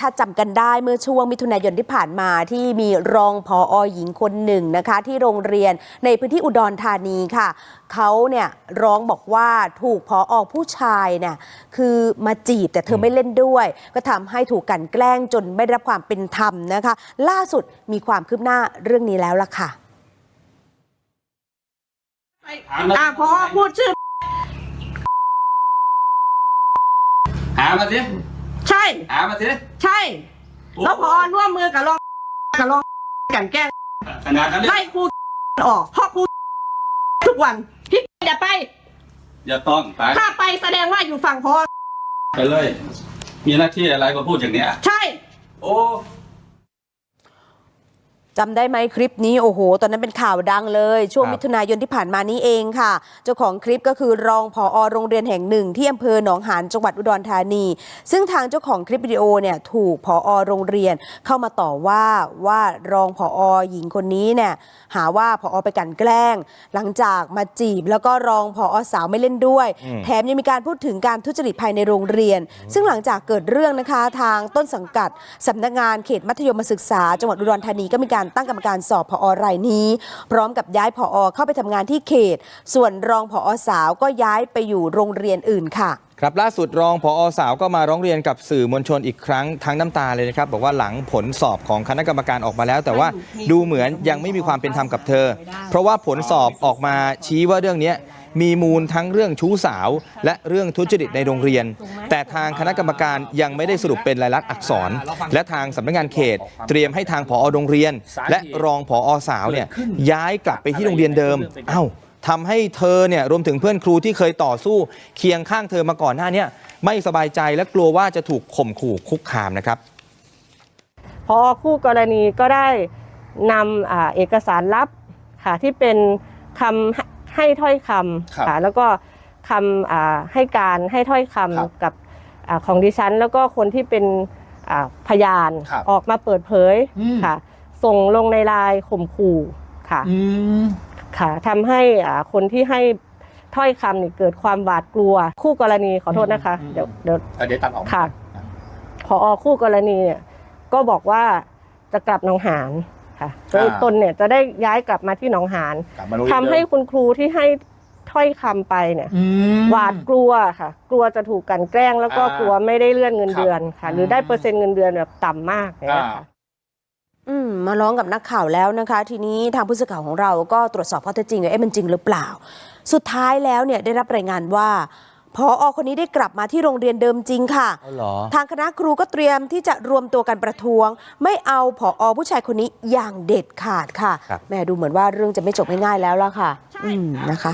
ถ้าจำกันได้เมื่อช่วงมิถุนายนที่ผ่านมาที่มีรองผอหญิงคนหนึ่งนะคะ ที่โรงเรียนในพื้นที่อุดรธานีค่ะ เขาเนี่ยร้องบอกว่าถูกผอผู้ชายเนี่ยคือมาจีบแต่เธอไม่เล่นด้วย ก็ทำให้ถูกกลันแกล้งจนไม่ได้รับความเป็นธรรมนะคะ ล่าสุดมีความคืบหน้าเรื่องนี้แล้วล่ะค่ะอ่าพอพูดชื่อหามาสิ ใช่หามาสิใช่ แล้วพอร่วมมือกับรองกับรองกลันแกล้งขนาดนั้นเลยไล่ครูออกเพราะครูทุกวันพี่อย่าไป อย่าต้องตายถ้าไปแสดงว่าอยู่ฝั่งพอไปเลย มีหน้าที่อะไรก็พูดอย่างเนี้ยใช่ โอ้ จำได้ไหมคลิปนี้โอ้โห ตอนนั้นเป็นข่าวดังเลย ช่วงครับมิถุนายนที่ผ่านมานี้เองค่ะ เจ้าของคลิปก็คือรองผอโรงเรียนแห่งหนึ่ง ที่อำเภอหนองหานจังหวัดอุดรธานี ซึ่งทางเจ้าของคลิปวิดีโอเนี่ยถูกผอโรงเรียนเข้ามาต่อว่าว่ารองผอหญิงคนนี้เนี่ยหาว่าผอไปกลันแกล้ง หลังจากมาจีบแล้วก็รองผอสาวไม่เล่นด้วยแถมยังมีการพูดถึงการทุจริตภายในโรงเรียน ซึ่งหลังจากเกิดเรื่องนะคะทางต้นสังกัดสำนักงานเขตมัธยมศึกษา จังหวัดอุดรธานีก็มีการตั้งกรรมการสอบผอรายนี้ พร้อมกับย้ายผอเข้าไปทำงานที่เขต ส่วนรองผอสาวก็ย้ายไปอยู่โรงเรียนอื่นค่ะ ครับล่าสุดรองพอสาวก็มาร้องเรียนกับสื่อมวลชนอีกครั้งทั้งน้ำตาเลยนะครับ บอกว่าหลังผลสอบของคณะกรรมการออกมาแล้ว แต่ว่าดูเหมือนยังไม่มีความเป็นธรรมกับเธอ เพราะว่าผลสอบออกมาชี้ว่าเรื่องเนี้ย มีมูลทั้งเรื่องชู้สาว และเรื่องทุจริตในโรงเรียน แต่ทางคณะกรรมการยังไม่ได้สรุปเป็นลายลักษณ์อักษร และทางสำนักงานเขต เตรียมให้ทางผอโรงเรียน และรองผอสาวเนี่ยย้ายกลับไปที่โรงเรียนเดิม เอ้าทำให้เธอเนี่ยรวมถึงเพื่อนครูที่เคยต่อสู้เคียงข้างเธอมาก่อนหน้าเนี้ไม่สบายใจและกลัวว่าจะถูกข่มขู่คุกคามนะครับพอคู่กรณีก็ได้นำอ่าเอกสารลับค่ะที่เป็นคำ ให้ถ้อยคครับำค่ะแล้วก็คำอ่าให้การให้ถ้อยคครับำกับอาของดิฉัน แล้วก็คนที่เป็นอ่าพยานครับออกมาเปิดเผยอืมค่ะ ส่งลงในไลน์ข่มขู่ค่ะอืมค่ะทำให้อ่าคนที่ให้ถ้อยคำนี่เกิดความหวาดกลัว คู่กรณีขอโทษนะคะอืมเดี๋ยวเดี๋ยวเอาเดี๋ยวตัดออกค่ะพอคู่กรณีเนี่ยก็บอกว่าจะกลับหนองหาน ค่ะโดยตนเนี่ยจะได้ย้ายกลับมาที่หนองหานกลับมาโรงเรียนทำให้คุณครูที่ให้ถ้อยคำไปเนี่ย อืม หวาดกลัวค่ะ กลัวจะถูกกลันแกล้ง แล้วก็อ่ากลัวไม่ได้เลื่อนเงินครับเดือนค่ะ หรือได้อืมเปอร์เซ็นต์เงินเดือนแบบต่ำมากเนี่ยอ่าค่ะอืมมาร้องกับนักข่าวแล้วนะคะ ทีนี้ทางผู้สื่อข่าวของเราก็ตรวจสอบข้อเท็จจริงว่าเอ๊ะมันจริงหรือเปล่า สุดท้ายแล้วเนี่ยได้รับรายงานว่า พออคนนี้ได้กลับมาที่โรงเรียนเดิมจริงค่ะอ๋อเหรอทางคณะครูก็เตรียมที่จะรวมตัวกันประท้วง ไม่เอาผอผู้ชายคนนี้อย่างเด็ดขาดค่ะครับแหม่ดูเหมือนว่าเรื่องจะไม่จบง่ายๆแล้วล่ะค่ะใช่อืมนะคะ